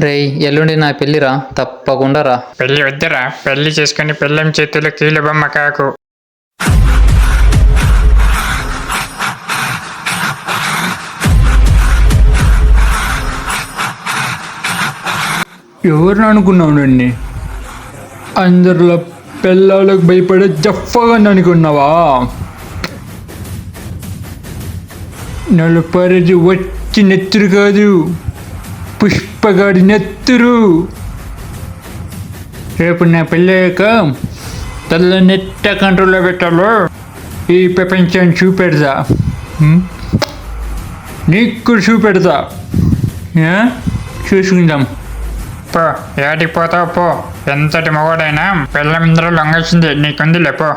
రేయ్ ఎల్లుండి నా పెళ్ళిరా. తప్పకుండా రా. పెళ్ళి వద్దురా. పెళ్ళి చేసుకుని పెళ్ళం చేతులు కీలు బొమ్మ కాకు. ఎవరిని అనుకున్నావునండి అందరిలో పిల్లలకు భయపడే జఫగా అనుకున్నావా? నలుపరిది వచ్చి నెత్తురు కాదు. పుష్పగాడి నెత్తురు. రేపు నా పెళ్ళాక తల్ల నెట్ట కంట్రోల్లో పెట్టాలో. ఈ ప్రపంచాన్ని చూపెడతా. నీకు చూపెడతా. చూసుకుందాం. పో ఏటికి పోతావు పో. ఎంతటి మగవాడైనా పిల్ల ఇందులో లొంగొచ్చింది. నీకుంది పో.